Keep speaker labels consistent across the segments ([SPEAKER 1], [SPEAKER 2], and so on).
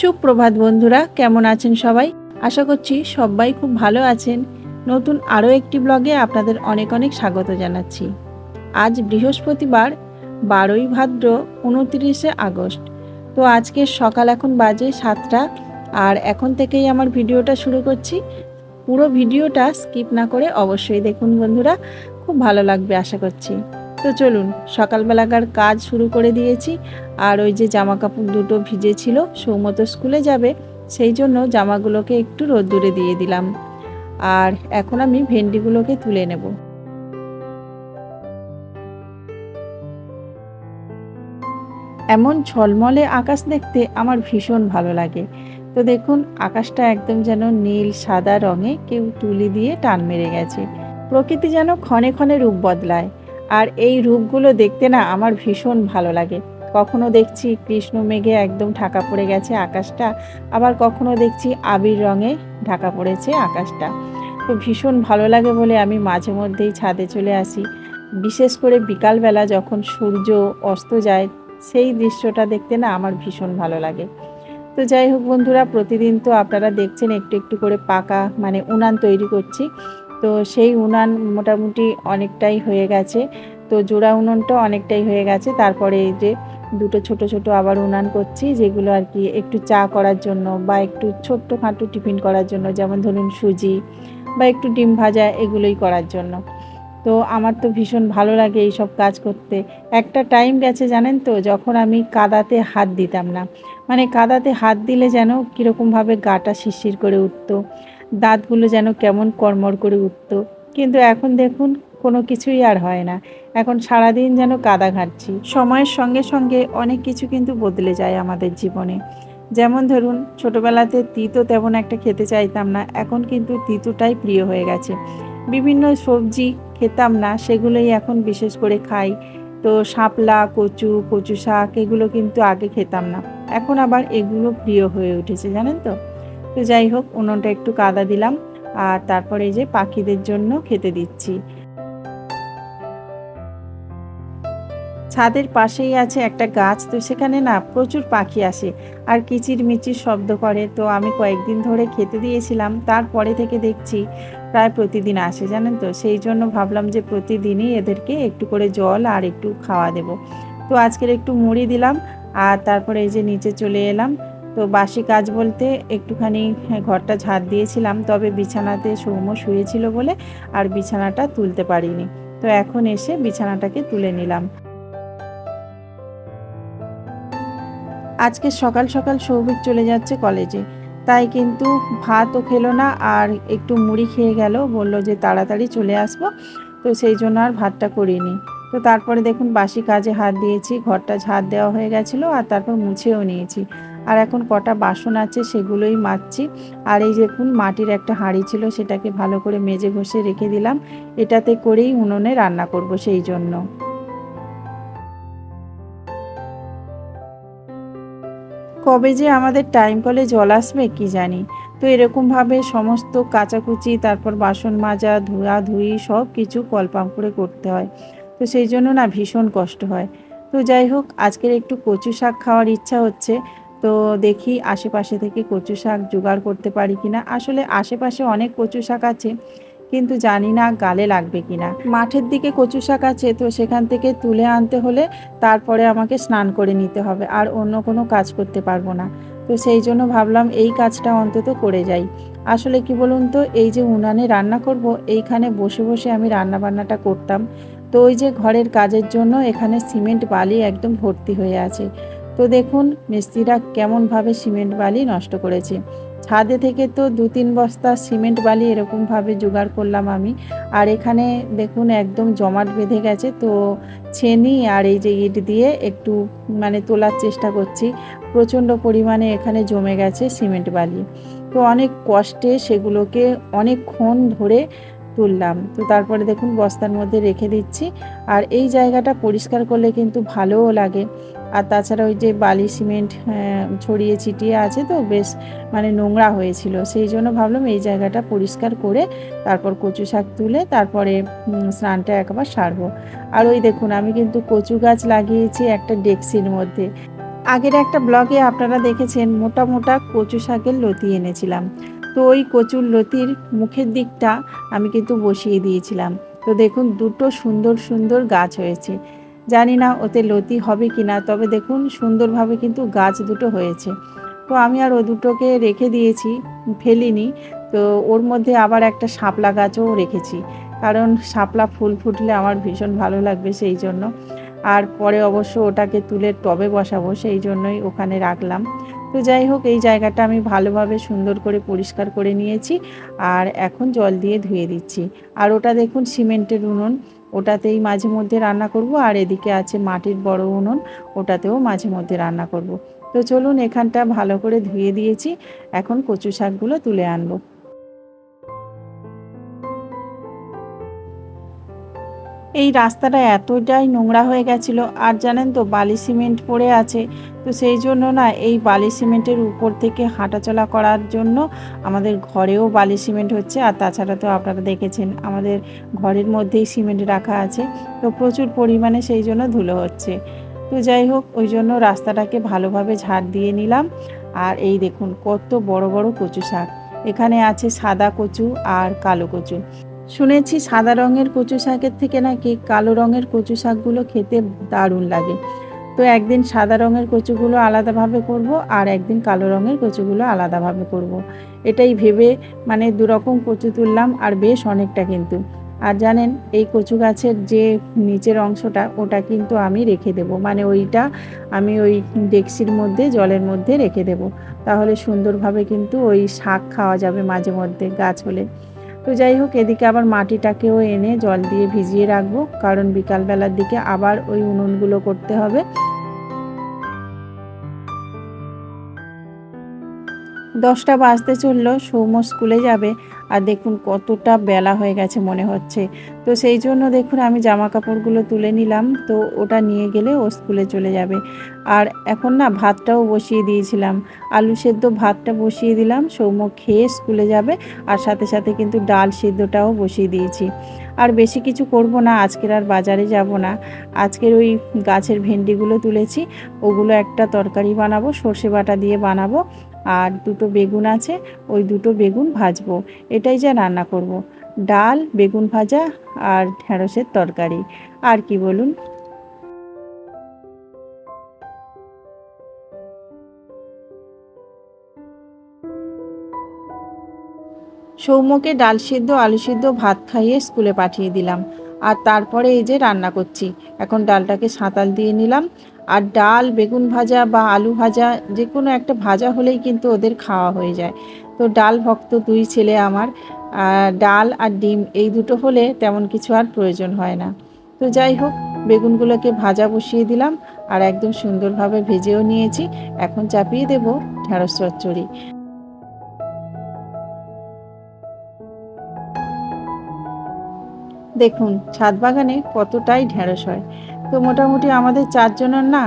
[SPEAKER 1] সুপ্রভাত বন্ধুরা, কেমন আছেন সবাই? আশা করছি সবাই খুব ভালো আছেন। নতুন আরও একটি ব্লগে আপনাদের অনেক অনেক স্বাগত জানাচ্ছি। আজ বৃহস্পতিবার, বারোই ভাদ্র, উনতিরিশে আগস্ট। তো আজকে সকাল এখন বাজে সাতটা, আর এখন থেকেই আমার ভিডিওটা শুরু করছি। পুরো ভিডিওটা স্কিপ না করে অবশ্যই দেখুন বন্ধুরা, খুব ভালো লাগবে আশা করছি। তো চলুন সকালবেলাকার কাজ শুরু করে দিয়েছি। আর ওই যে জামা কাপড় দুটো ভিজে ছিল সৌমতো স্কুলে যাবে, সেই জন্য জামাগুলোকে একটু রোদ্দুরে দিয়ে দিলাম। আর এখন আমি ভেন্ডিগুলোকে তুলে নেব। এমন ঝলমলে আকাশ দেখতে আমার ভীষণ ভালো লাগে। তো দেখুন, আকাশটা একদম যেন নীল, সাদা রঙে কেউ তুলি দিয়ে টান মেরে গেছে। প্রকৃতি যেন ক্ষণে ক্ষণে রূপ বদলায়। আর এই রূপগুলো দেখতে না আমার ভীষণ ভালো লাগে। কখনো দেখছি কৃষ্ণ মেঘে একদম ঢাকা পড়ে গেছে আকাশটা, আবার কখনো দেখছি আবির রঙে ঢাকা পড়েছে আকাশটা। তো ভীষণ ভালো লাগে বলে আমি মাঝে মধ্যেই ছাদে চলে আসি। বিশেষ করে বিকালবেলা যখন সূর্য অস্ত যায়, সেই দৃশ্যটা দেখতে না আমার ভীষণ ভালো লাগে। তো যাই হোক বন্ধুরা, প্রতিদিন তো আপনারা দেখছেন একটু একটু করে পাকা মানে উনান তৈরি করছি। তো সেই উনান মোটামুটি অনেকটাই হয়ে গেছে। তো জোড়া উনুনটা অনেকটাই হয়ে গেছে। তারপরে এই যে দুটো ছোট ছোট আবার উনান করছি, যেগুলো আর কি একটু চা করার জন্য বা একটু ছোট্ট খাটো টিফিন করার জন্য, যেমন ধরুন সুজি বা একটু ডিম ভাজা, এগুলোই করার জন্য। তো আমার তো ভীষণ ভালো লাগে এই সব কাজ করতে। একটা টাইম গেছে জানেন তো, যখন আমি কাদাতে হাত দিতাম না। মানে কাদাতে হাত দিলে যেন কীরকমভাবে গাটা শিরশির করে উঠতো। দাঁতগুলো যেন কেমন কর্মর করে উঠত। কিন্তু এখন দেখুন, কোনো কিছুই আর হয় না। এখন সারাদিন যেন কাদা ঘাটছি। সময়ের সঙ্গে সঙ্গে অনেক কিছু কিন্তু বদলে যায় আমাদের জীবনে। যেমন ধরুন, ছোটোবেলাতে তিতো তেমন একটা খেতে চাইতাম না, এখন কিন্তু তিতোটাই প্রিয় হয়ে গেছে। বিভিন্ন সবজি খেতাম না, সেগুলোই এখন বিশেষ করে খাই। তো শাপলা, কচু কচু শাক, এগুলো কিন্তু আগে খেতাম না। এখন আবার এগুলো প্রিয় হয়ে উঠেছে, জানেন তো? তো যাই হোক, উনুনটা একটু কাদা দিলাম আর তারপরে এই যে পাখিদের জন্য খেতে দিচ্ছি। ছাদের পাশেই আছে একটা গাছ, তো সেখানে না প্রচুর পাখি আসে আর কিচির মিচির শব্দ করে। তো আমি কয়েকদিন ধরে খেতে দিয়েছিলাম, তারপরে থেকে দেখছি প্রায় প্রতিদিন আসে, জানেন তো? সেই জন্য ভাবলাম যে প্রতিদিনই এদেরকে একটু করে জল আর একটু খাওয়া দেব। তো আজকের একটু মুড়ি দিলাম আর তারপরে এই যে নিচে চলে এলাম। তো বাসি কাজ বলতে একটুখানি হ্যাঁ, ঘরটা ঝাড় দিয়েছিলাম তবে বিছানাতে সৌম্য শুয়েছিল বলে আর বিছানাটা তুলতে পারিনি। তো এখন এসে বিছানাটাকে তুলে নিলাম। আজকে সকাল সকাল সৌভিক চলে যাচ্ছে কলেজে। তাই কিন্তু ভাতও খেলো না আর একটু মুড়ি খেয়ে গেল বলল যে তাড়াতাড়ি চলে আসব। তো সেই জন্য আর ভাতটা করিনি। তো তারপরে দেখুন বাসি কাজে হাত দিয়েছি ঘরটা ঝাড় দেওয়া হয়ে গেছিল আর তারপর মুছেও নিয়েছি। আর এখন কটা বাসন আছে সেগুলোই মাজছি। আর এই দেখুন, মাটির একটা হাঁড়ি ছিল, সেটাকে ভালো করে মেজে ঘষে রেখে দিলাম। এটাতে করেই উনুনে রান্না করব সেই জন্য। কবে যে আমাদের টাইম কলে জল আসবে, কি জানি? তো এরকমভাবে সমস্ত কাচাকুচি, তারপর বাসন মাজা, ধোয়া ধুই সব কিছু কলপাম করে করতে হয়। তো সেই জন্য না ভীষণ কষ্ট হয়। তো যাই হোক, আজকের একটু কচু শাক খাওয়ার ইচ্ছা হচ্ছে। তো দেখি আশেপাশে থেকে কচু শাক জোগাড় করতে পারি কিনা। আসলে আশেপাশে অনেক কচু শাক আছে, কিন্তু জানি না গালে লাগবে কিনা। মাঠের দিকে কচু শাক আছে, তো সেখান থেকে তুলে আনতে হলে তারপরে আমাকে স্নান করে নিতে হবে, আর অন্য কোনো কাজ করতে পারব না। তো সেই জন্য ভাবলাম এই কাজটা অন্তত করে যাই। আসলে কি বলুন তো, এই যে উনানে রান্না করব, এইখানে বসে বসে আমি রান্না বান্নাটা করতাম। তো ওই যে ঘরের কাজের জন্য এখানে সিমেন্ট বালি একদম ভর্তি হয়ে আছে। তো দেখুন, মিস্ত্রিরা কেমনভাবে সিমেন্ট বালি নষ্ট করেছে। ছাদে থেকে তো দু তিন বস্তা সিমেন্ট বালি এরকমভাবে জোগাড় করলাম আমি। আর এখানে দেখুন, একদম জমাট বেঁধে গেছে। তো ছেনি আর এই যে ইট দিয়ে একটু মানে তোলার চেষ্টা করছি। প্রচণ্ড পরিমাণে এখানে জমে গেছে সিমেন্ট বালি। তো অনেক কষ্টে সেগুলোকে অনেকক্ষণ ধরে তুললাম। তো তারপরে দেখুন, বস্তার মধ্যে রেখে দিচ্ছি। আর এই জায়গাটা পরিষ্কার করলে কিন্তু ভালোও লাগে। আর তাছাড়া ওই যে বালি সিমেন্ট ছড়িয়ে ছিটিয়ে আছে তো বেশ মানে নোংরা হয়েছিল। সেই জন্য ভাবলাম এই জায়গাটা পরিষ্কার করে তারপর কচু শাক তুলে তারপরে স্নানটা একবার সারবো। আর ওই দেখুন, আমি কিন্তু কচু গাছ লাগিয়েছি একটা ডেক্সির মধ্যে। আগের একটা ব্লগে আপনারা দেখেছেন, মোটা মোটা কচু শাকের লতি এনেছিলাম। তো ওই কচুর লতির মুখের দিকটা আমি কিন্তু বসিয়ে দিয়েছিলাম। তো দেখুন, দুটো সুন্দর সুন্দর গাছ হয়েছে। জানি না ওতে লতি হবে কি না তবে দেখুন সুন্দরভাবে কিন্তু গাছ দুটো হয়েছে। তো আমি আর ও দুটোকে রেখে দিয়েছি, ফেলিনি। তো ওর মধ্যে আবার একটা শাপলা গাছও রেখেছি। কারণ শাপলা ফুল ফুটলে আমার ভীষণ ভালো লাগবে সেই জন্য। আর পরে অবশ্য ওটাকে তুলে টবে বসাবো, সেই জন্যই ওখানে রাখলাম। তো যাই হোক, এই জায়গাটা আমি ভালোভাবে সুন্দর করে পরিষ্কার করে নিয়েছি আর এখন জল দিয়ে ধুয়ে দিচ্ছি। আর ওটা দেখুন সিমেন্টের উনুন। ওটাতেই মাঝে মধ্যে রান্না করব, আর এদিকে আছে মাটির বড় উনুন, ওটাতেও মাঝে মধ্যে রান্না করব। তো চলুন এখানটা ভালো করে ধুয়ে দিয়েছি, এখন কচু শাকগুলো তুলে আনব। এই রাস্তাটা এতটাই নোংরা হয়ে গেছিল। আর জানেন তো, বালি সিমেন্ট পড়ে আছে। তো সেই জন্য না, এই বালি সিমেন্টের উপর থেকে হাঁটাচলা করার জন্য আমাদের ঘরেও বালি সিমেন্ট হচ্ছে। আর তাছাড়া তো আপনারা দেখেছেন, আমাদের ঘরের মধ্যেই সিমেন্ট রাখা আছে। তো প্রচুর পরিমাণে সেই জন্য ধুলো হচ্ছে। তো যাই হোক, ওই জন্য রাস্তাটাকে ভালোভাবে ঝাড় দিয়ে নিলাম। আর এই দেখুন, কত বড় বড় কচু শাক। এখানে আছে সাদা কচু আর কালো কচু। শুনেছি সাদা রঙের কচু শাকের থেকে নাকি কালো রঙের কচু শাকগুলো খেতে দারুণ লাগে। তো একদিন সাদা রঙের কচুগুলো আলাদাভাবে করব আর একদিন কালো রঙের কচুগুলো আলাদাভাবে করব। এটাই ভেবে মানে দুরকম কচু তুললাম আর বেশ অনেকটা কিন্তু। আর জানেন, এই কচু গাছের যে নিচের অংশটা, ওটা কিন্তু আমি রেখে দেব। মানে ওইটা আমি ওই ডেক্সির মধ্যে, জলের মধ্যে রেখে দেব। তাহলে সুন্দরভাবে কিন্তু ওই শাক খাওয়া যাবে মাঝে মধ্যে গাছ হলে। তো যাই হোক, এদিকে আবার মাটিটাকেও এনে জল দিয়ে ভিজিয়ে রাখব, কারণ বিকালবেলার দিকে আবার ওই উনুনগুলো করতে হবে। দশটা বাজতে চলল, সৌম্য স্কুলে যাবে। আর দেখুন কতটা বেলা হয়ে গেছে মনে হচ্ছে। তো সেই জন্য দেখুন আমি জামা কাপড়গুলো তুলে নিলাম, তো ওটা নিয়ে গেলে ও স্কুলে চলে যাবে। আর এখন না ভাতটাও বসিয়ে দিয়েছিলাম। আলু সেদ্ধ ভাতটা বসিয়ে দিলাম, সৌম্য খেয়ে স্কুলে যাবে আর সাথে সাথে কিন্তু ডাল সেদ্ধটাও বসিয়ে দিয়েছি। আর বেশি কিছু করব না, আজকের আর বাজারে যাব না। আজকের ওই গাছের ভেন্ডিগুলো তুলেছি, ওগুলো একটা তরকারি বানাবো, সর্ষে বাটা দিয়ে বানাবো আর দুটো বেগুন আছে, ওই দুটো বেগুন ভাজবো। এটাই যা রান্না করব। ডাল, বেগুন ভাজা আর ঢেঁড়সের তরকারি। আর কি বলুন? সৌম্যকে ডাল সিদ্ধ, আলু সিদ্ধ, ভাত খাইয়ে স্কুলে পাঠিয়ে দিলাম। আর তারপরে এই যে রান্না করছি। এখন ডালটাকে সাঁতাল দিয়ে নিলাম। আর ডাল, বেগুন ভাজা বা আলু ভাজা যে কোনো একটা ভাজা হলেই কিন্তু ওদের খাওয়া হয়ে যায়। তো ডাল ভক্ত দুই ছেলে আমার ডাল আর ডিম এই দুটো হলে তেমন কিছু আর প্রয়োজন হয় না। তো যাই হোক, বেগুনগুলোকে ভাজা বসিয়ে দিলাম আর একদম সুন্দরভাবে ভেজেও নিয়েছি। এখন চাপিয়ে দেব ঢেঁড়স চচ্চড়ি। দেখুন, ছাদ বাগানে কতটাই ঢেঁড়স হয়। তো মোটামুটি আমাদের চারজনের না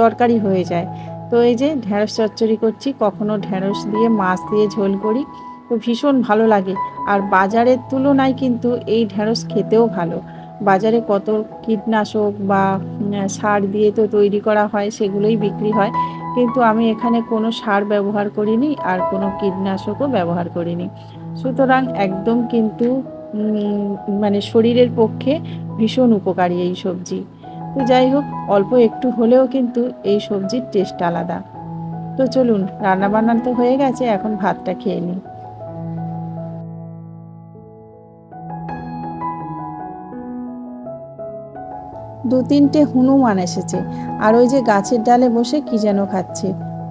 [SPEAKER 1] তরকারি হয়ে যায়। তো এই যে ঢ্যাঁড়স চচ্চড়ি করছি, কখনো ঢ্যাঁড়স দিয়ে, মাছ দিয়ে ঝোল করি, তো ভীষণ ভালো লাগে। আর বাজারের তুলনায় কিন্তু এই ঢ্যাঁড়স খেতেও ভালো। বাজারে কত কীটনাশক বা সার দিয়ে তো তৈরি করা হয়, সেগুলোই বিক্রি হয়। কিন্তু আমি এখানে কোনো সার ব্যবহার করিনি, আর কোনো কীটনাশকও ব্যবহার করিনি। সুতরাং একদম কিন্তু মানে শরীরের পক্ষে ভীষণ উপকারী এই সবজি। তো যাই হোক, অল্প একটু হলেও কিন্তু এই সবজির টেস্ট আলাদা। তো চলুন রান্না বান্না তো হয়ে গেছে, এখন ভাতটা খেয়ে নিই। দু তিনটে হনুমান এসেছে, আর ওই যে গাছের ডালে বসে কি যেন খাচ্ছে।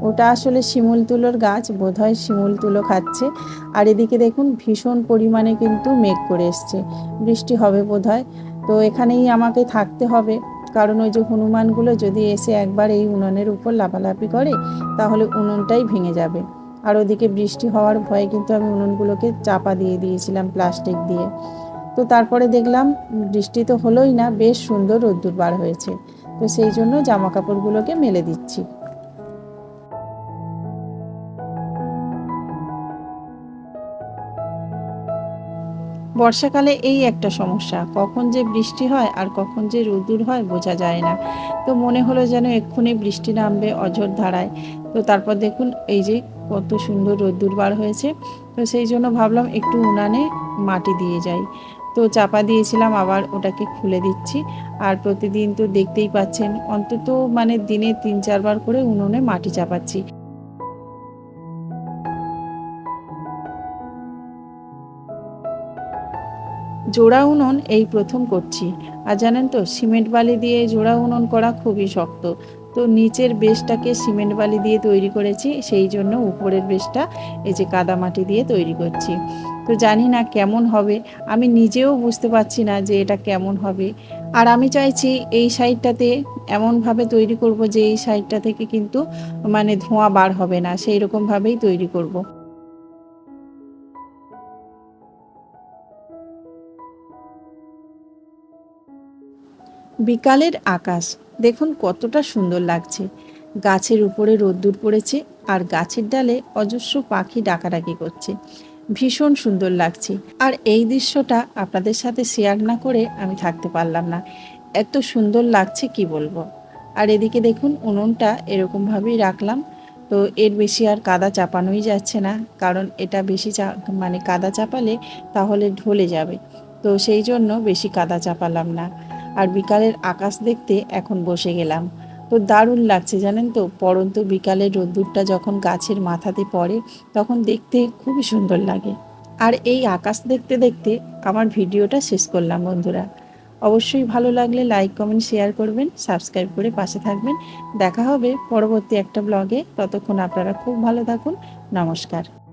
[SPEAKER 1] ওটা আসলে শিমুল তুলোর গাছ, বোধহয় শিমুল তুলো খাচ্ছে। আর এদিকে দেখুন, ভীষণ পরিমাণে কিন্তু মেঘ করে এসছে। বৃষ্টি হবে বোধহয়, তো এখানেই আমাকে থাকতে হবে। কারণ ওই যে হনুমানগুলো যদি এসে একবার এই উনুনের উপর লাফালাফি করে, তাহলে উনুনটাই ভেঙে যাবে। আর ওদিকে বৃষ্টি হওয়ার ভয়ে কিন্তু আমি উনুনগুলোকে চাপা দিয়ে দিয়েছিলাম প্লাস্টিক দিয়ে। তো তারপরে দেখলাম বৃষ্টি তো হলোই না, বেশ সুন্দর রোদ্দুর বার হয়েছে। তো সেই জন্য জামা কাপড়গুলোকে মেলে দিচ্ছি। বর্ষাকালে এই একটা সমস্যা। কখন যে বৃষ্টি হয় আর কখন যে রোদ্দুর হয় বোঝা যায় না। তো মনে হলো যেন এক্ষুনি বৃষ্টি নামবে অঝোর ধারায়। তো তারপর দেখুন এই যে কত সুন্দর রোদ্দুর বার হয়েছে। তো সেই জন্য ভাবলাম একটু উনানে মাটি দিয়ে যাই। তো চাপা দিয়েছিলাম, আবার ওটাকে খুলে দিচ্ছি। আর প্রতিদিন তো দেখতেই পাচ্ছেন, অন্তত মানে দিনে তিন চারবার করে উনুনে মাটি চাপাচ্ছি। জোড়া উনুন এই প্রথম করছি। আর জানেন তো, সিমেন্ট বালি দিয়ে জোড়া উনুন করা খুবই শক্ত। তো নিচের বেশটাকে সিমেন্ট বালি দিয়ে তৈরি করেছি, সেই জন্য উপরের বেশটা এই যে কাদামাটি দিয়ে তৈরি করছি। তো জানি না কেমন হবে, আমি নিজেও বুঝতে পারছি না যে এটা কেমন হবে। আর আমি চাইছি এই সাইডটাতে এমনভাবে তৈরি করব যে এই সাইডটা থেকে কিন্তু মানে ধোঁয়া বার হবে না সেই রকমভাবেই তৈরি করব। বিকালের আকাশ। দেখুন কতটা সুন্দর লাগছে। গাছের উপরে রোদ্দুর পড়েছে আর গাছের ডালে অজস্র পাখি ডাকাডাকি করছে। ভীষণ সুন্দর লাগছে। আর এই দৃশ্যটা আপনাদের সাথে শেয়ার না করে আমি থাকতে পারলাম না। এত সুন্দর লাগছে কি বলব? আর এদিকে দেখুন উনুনটা এরকমভাবেই রাখলাম। তো এর বেশি আর কাদা চাপানোই যাচ্ছে না। কারণ এটা বেশি চা মানে কাদা চাপালে তাহলে ঢলে যাবে। তো সেই জন্য বেশি কাদা চাপালাম না। আর বিকালের আকাশ দেখতে এখন বসে গেলাম। তো দারুণ লাগছে জানেন তো? পরন্ত বিকালের রোদ্দুরটা যখন গাছের মাথাতে পড়ে, তখন দেখতে খুবই সুন্দর লাগে। আর এই আকাশ দেখতে দেখতে আমার ভিডিওটা শেষ করলাম বন্ধুরা। অবশ্যই ভালো লাগলে লাইক, কমেন্ট, শেয়ার করবেন, সাবস্ক্রাইব করে পাশে থাকবেন। দেখা হবে পরবর্তী একটা ব্লগে। ততক্ষণ আপনারা খুব ভালো থাকুন। নমস্কার।